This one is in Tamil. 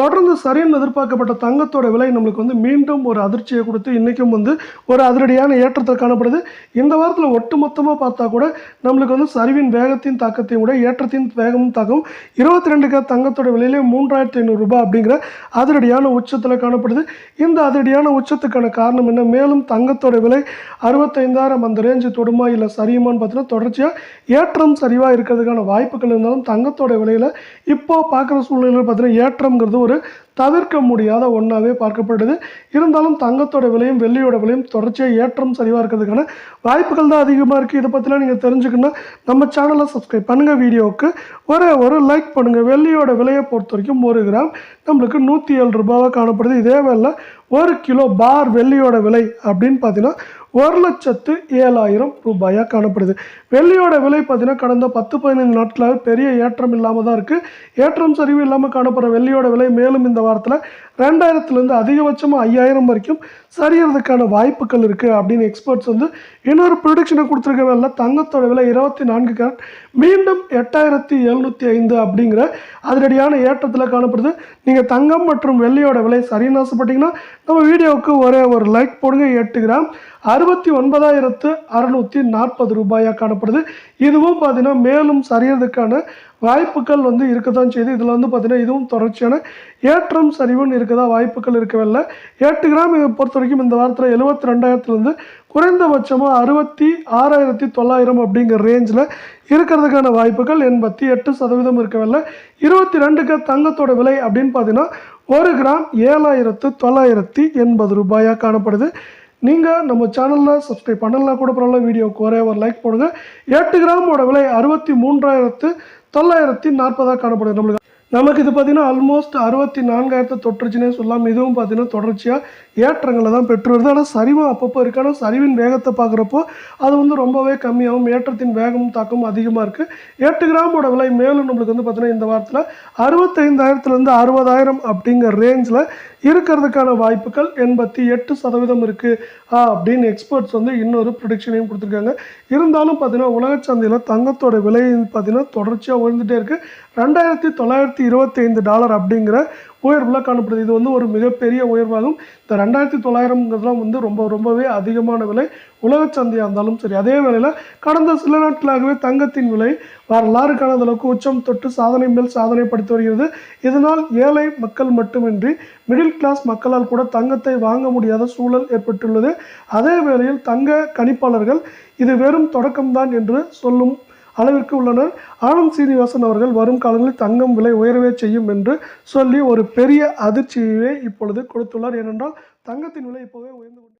தொடர்ந்து சரின்னு எதிர்பார்க்கப்பட்ட தங்கத்தோட விலை நம்மளுக்கு வந்து மீண்டும் ஒரு அதிர்ச்சியை கொடுத்து இன்றைக்கும் வந்து ஒரு அதிரடியான ஏற்றத்தில் காணப்படுது. இந்த வாரத்தில் ஒட்டுமொத்தமாக பார்த்தா கூட நம்மளுக்கு வந்து சரிவின் வேகத்தின் தாக்கத்தையும் விட ஏற்றத்தின் வேகமும் தாக்கம் இருபத்தி ரெண்டு தங்கத்தோட விலையிலே மூன்றாயிரத்தி ஐநூறு ரூபாய் அப்படிங்கிற அதிரடியான உச்சத்தில் காணப்படுது. இந்த அதிரடியான உச்சத்துக்கான காரணம் என்ன? மேலும் தங்கத்தோட விலை அறுபத்தைந்தாயிரம் அந்த ரேஞ்சு தொடுமா இல்லை சரியுமான்னு பார்த்தீங்கன்னா தொடர்ச்சியாக ஏற்றம் சரிவாக இருக்கிறதுக்கான வாய்ப்புகள் இருந்தாலும் தங்கத்தோட விலையில் இப்போ பார்க்குற சூழ்நிலையில் பார்த்தீங்கன்னா ஏற்றம்ங்கிறது ஒரு தவிர்க்க முடியாத ஒன்றாவே பார்க்கப்படுது. இருந்தாலும் தங்கத்தோட விலையும் வெள்ளியோட விலையும் தொடர்ச்சியாக ஏற்றம் சரிவாக இருக்கிறதுக்கான வாய்ப்புகள் தான் அதிகமாக இருக்குது இதை பற்றிலாம் நீங்கள் தெரிஞ்சுக்கணும்னா நம்ம சேனலை சப்ஸ்கிரைப் பண்ணுங்கள் வீடியோவுக்கு ஒரே ஒரு லைக் பண்ணுங்கள் வெள்ளியோட விலையை பொறுத்த வரைக்கும் ஒரு கிராம் நம்மளுக்கு நூற்றி ஏழு ரூபாவாக காணப்படுது. இதே வேலை ஒரு கிலோ பார் வெள்ளியோட விலை அப்படின்னு பார்த்தீங்கன்னா ஒரு லட்சத்து ஏழாயிரம் ரூபாயாக காணப்படுது. வெள்ளியோட விலை பார்த்தீங்கன்னா கடந்த பத்து பதினைந்து நாட்களாக பெரிய ஏற்றம் இல்லாமல் தான் இருக்குது ஏற்றம் சரிவு இல்லாமல் காணப்படுற வெள்ளியோட விலை மேலும் இந்த வாரத்தில் ரெண்டாயிரத்துலேருந்து அதிகபட்சமாக ஐயாயிரம் வரைக்கும் சரியறதுக்கான வாய்ப்புகள் இருக்குது அப்படின்னு எக்ஸ்பர்ட்ஸ் வந்து இன்னொரு ப்ரொடிக்ஷனை கொடுத்துருக்க வேலை தங்கத்தோட விலை இருபத்தி நான்கு கேரட் மீண்டும் எட்டாயிரத்தி எழுநூற்றி ஐந்து அப்படிங்கிற அதிரடியான ஏற்றத்தில் காணப்படுது. நீங்கள் தங்கம் மற்றும் வெள்ளியோட விலை சரின்னு ஆசைப்பட்டீங்கன்னா நம்ம வீடியோவுக்கு ஒரே ஒரு லைக் போடுங்க எட்டு கிராம் அறுபத்தி ஒன்பதாயிரத்து அறநூற்றி நாற்பது ரூபாயாக காணப்படுது. இதுவும் பார்த்தீங்கன்னா மேலும் சரியறதுக்கான வாய்ப்புகள் வந்து இருக்க தான் செய்யுது. இதில் வந்து பார்த்திங்கன்னா இதுவும் தொடர்ச்சியான ஏற்றம் சரிவுன்னு இருக்கதா வாய்ப்புகள் இருக்கவில்லை. எட்டு கிராம் இதை பொறுத்த வரைக்கும் இந்த வாரத்தில் எழுபத்தி ரெண்டாயிரத்துலேருந்து குறைந்தபட்சமாக அறுபத்தி ஆறாயிரத்தி தொள்ளாயிரம் அப்படிங்கிற ரேஞ்சில் இருக்கிறதுக்கான வாய்ப்புகள் எண்பத்தி எட்டு சதவீதம் இருக்கவில்லை. இருபத்தி ரெண்டுக்கு தங்கத்தோட விலை அப்படின்னு பார்த்தீங்கன்னா ஒரு கிராம் ஏழாயிரத்து தொள்ளாயிரத்தி எண்பது ரூபாயாக காணப்படுது. நீங்கள் நம்ம சேனலில் சப்ஸ்கிரைப் பண்ணலாம் கூட பரவாயில்ல வீடியோக்கு ஒரே ஒரு லைக் போடுங்க. எட்டு கிராமோட விலை அறுபத்தி மூன்றாயிரத்து தொள்ளாயிரத்தி நாற்பதாக காணப்படுது. நம்மளுக்கு நமக்கு இது பார்த்திங்கன்னா ஆல்மோஸ்ட் அறுபத்தி நான்காயிரத்தை தொற்றுச்சுனே சொல்லலாம். இதுவும் பார்த்தீங்கன்னா தொடர்ச்சியாக ஏற்றங்களை தான் பெற்று வருது. ஆனால் சரிவும் அப்பப்போ இருக்கு. ஆனால் சரிவின் வேகத்தை பார்க்குறப்போ அது வந்து ரொம்பவே கம்மியாகும் ஏற்றத்தின் வேகமும் தாக்கமும் அதிகமாக இருக்குது எட்டு கிராமோட விலை மேலும் நம்மளுக்கு வந்து பார்த்தீங்கன்னா இந்த வாரத்தில் அறுபத்தைந்தாயிரத்துலேருந்து அறுபதாயிரம் அப்படிங்கிற ரேஞ்சில் இருக்கிறதுக்கான வாய்ப்புகள் எண்பத்தி எட்டு சதவீதம் இருக்குது அப்படின்னு எக்ஸ்பர்ட்ஸ் வந்து இன்னொரு ப்ரொடிக்ஷனையும் கொடுத்துருக்காங்க. இருந்தாலும் பார்த்தீங்கன்னா உலக சந்தையில் தங்கத்தோட விலை பார்த்தீங்கன்னா தொடர்ச்சியாக உயர்ந்துகிட்டே இருக்குது ரெண்டாயிரத்தி தொள்ளாயிரத்தி இருபத்தைந்து டாலர் அப்படிங்கிற உயர்வில் காணப்படுது. இது வந்து ஒரு மிகப்பெரிய உயர்வாகும். இந்த ரெண்டாயிரத்தி தொள்ளாயிரம்ங்கிறதுலாம் வந்து ரொம்ப ரொம்பவே அதிகமான விலை. உலக சந்தையாக இருந்தாலும் சரி அதே வேளையில் கடந்த சில நாட்களாகவே தங்கத்தின் விலை வரலாறு காணாத அளவுக்கு உச்சம் தொட்டு சாதனை மேல் சாதனை படுத்தி வருகிறது. இதனால் ஏழை மக்கள் மட்டுமின்றி மிடில் கிளாஸ் மக்களால் கூட தங்கத்தை வாங்க முடியாத சூழல் ஏற்பட்டுள்ளது. அதே வேளையில் தங்க கணிப்பாளர்கள் இது வெறும் தொடக்கம்தான் என்று சொல்லும் அளவிற்கு உள்ளனர். ஆனந்த் சீனிவாசன் அவர்கள் வரும் காலங்களில் தங்கம் விலை உயரவே செய்யும் என்று சொல்லி ஒரு பெரிய அதிர்ச்சியை இப்பொழுது கொடுத்துள்ளார். ஏனென்றால் தங்கத்தின் விலை இப்போவே உயர்ந்து